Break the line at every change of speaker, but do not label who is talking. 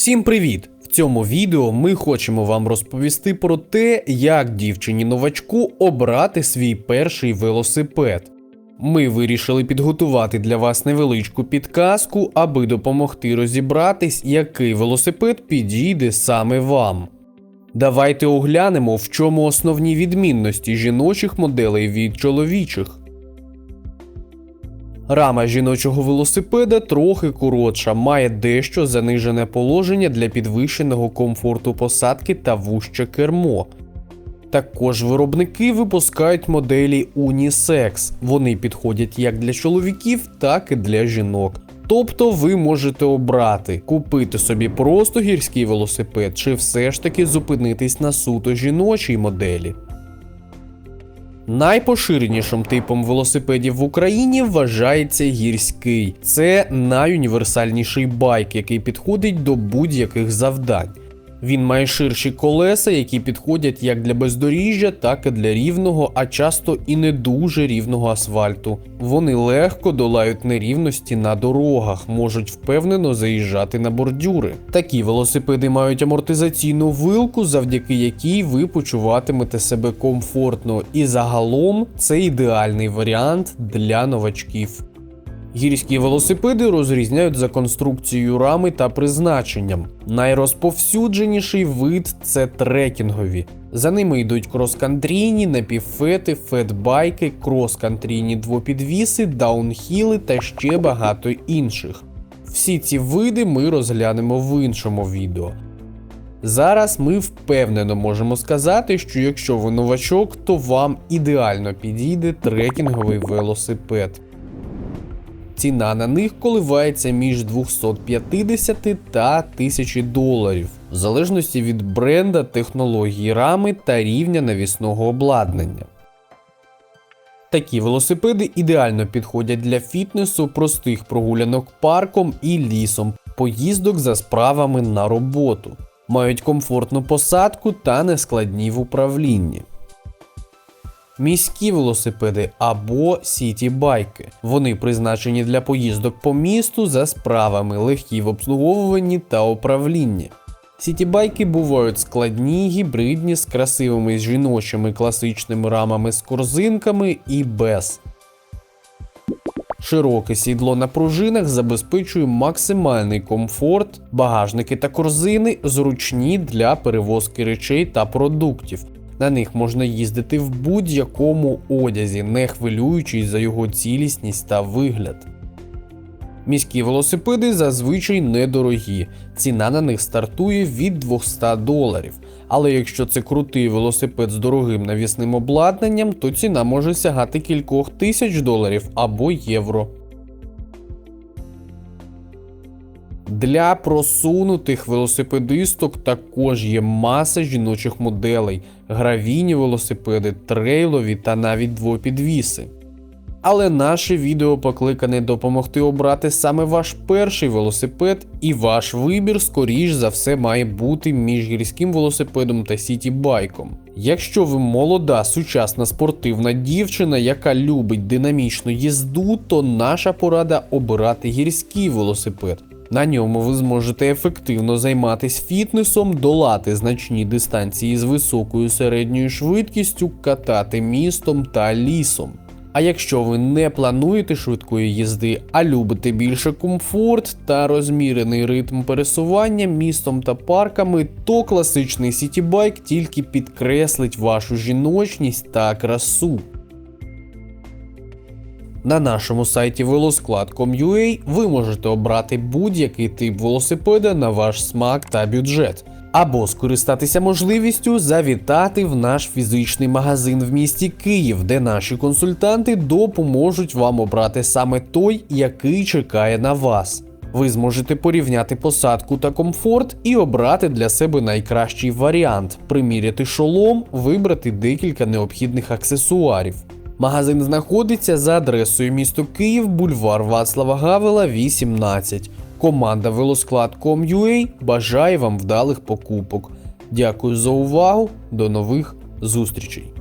Всім привіт! В цьому відео ми хочемо вам розповісти про те, як дівчині новачку обрати свій перший велосипед. Ми вирішили підготувати для вас невеличку підказку, аби допомогти розібратись, який велосипед підійде саме вам. Давайте оглянемо, в чому основні відмінності жіночих моделей від чоловічих. Рама жіночого велосипеда трохи коротша, має дещо занижене положення для підвищеного комфорту посадки та вужче кермо. Також виробники випускають моделі Unisex. Вони підходять як для чоловіків, так і для жінок. Тобто ви можете обрати купити собі просто гірський велосипед, чи все ж таки зупинитись на суто жіночій моделі. Найпоширенішим типом велосипедів в Україні вважається гірський. Це найуніверсальніший байк, який підходить до будь-яких завдань. Він має ширші колеса, які підходять як для бездоріжжя, так і для рівного, а часто і не дуже рівного асфальту. Вони легко долають нерівності на дорогах, можуть впевнено заїжджати на бордюри. Такі велосипеди мають амортизаційну вилку, завдяки якій ви почуватимете себе комфортно, і загалом це ідеальний варіант для новачків. Гірські велосипеди розрізняють за конструкцією рами та призначенням. Найрозповсюдженіший вид це трекінгові. За ними йдуть крос-кантрійні, напівфети, фетбайки, крос-кантрійні двопідвіси, даунхіли та ще багато інших. Всі ці види ми розглянемо в іншому відео. Зараз ми впевнено можемо сказати, що якщо ви новачок, то вам ідеально підійде трекінговий велосипед. Ціна на них коливається між 250 та 1000 доларів, в залежності від бренда, технології рами та рівня навісного обладнання. Такі велосипеди ідеально підходять для фітнесу, простих прогулянок парком і лісом, поїздок за справами на роботу, мають комфортну посадку та нескладні в управлінні міські велосипеди або сіті-байки. Вони призначені для поїздок по місту за справами, легкі в обслуговуванні та управлінні. Сітібайки бувають складні, гібридні з красивими жіночими класичними рамами з корзинками і без. Широке сідло на пружинах забезпечує максимальний комфорт, багажники та корзини зручні для перевозки речей та продуктів. На них можна їздити в будь-якому одязі, не хвилюючись за його цілісність та вигляд. Міські велосипеди зазвичай недорогі, ціна на них стартує від 200 доларів. Але якщо це крутий велосипед з дорогим навісним обладнанням, то ціна може сягати кількох тисяч доларів або євро. Для просунутих велосипедисток також є маса жіночих моделей, гравійні велосипеди, трейлові та навіть двопідвіси. Але наше відео покликане допомогти обрати саме ваш перший велосипед, і ваш вибір, скоріш за все, має бути між гірським велосипедом та сіті-байком. Якщо ви молода, сучасна спортивна дівчина, яка любить динамічну їзду, то наша порада обирати гірський велосипед. На ньому ви зможете ефективно займатися фітнесом, долати значні дистанції з високою середньою швидкістю, катати містом та лісом. А якщо ви не плануєте швидкої їзди, а любите більше комфорт та розмірений ритм пересування містом та парками, то класичний сітібайк тільки підкреслить вашу жіночність та красу. На нашому сайті велосклад.com.ua ви можете обрати будь-який тип велосипеда на ваш смак та бюджет. Або скористатися можливістю завітати в наш фізичний магазин в місті Київ, де наші консультанти допоможуть вам обрати саме той, який чекає на вас. Ви зможете порівняти посадку та комфорт і обрати для себе найкращий варіант, приміряти шолом, вибрати декілька необхідних аксесуарів. Магазин знаходиться за адресою місто Київ, бульвар Вацлава Гавела, 18. Команда велосклад.com.ua бажає вам вдалих покупок. Дякую за увагу, до нових зустрічей!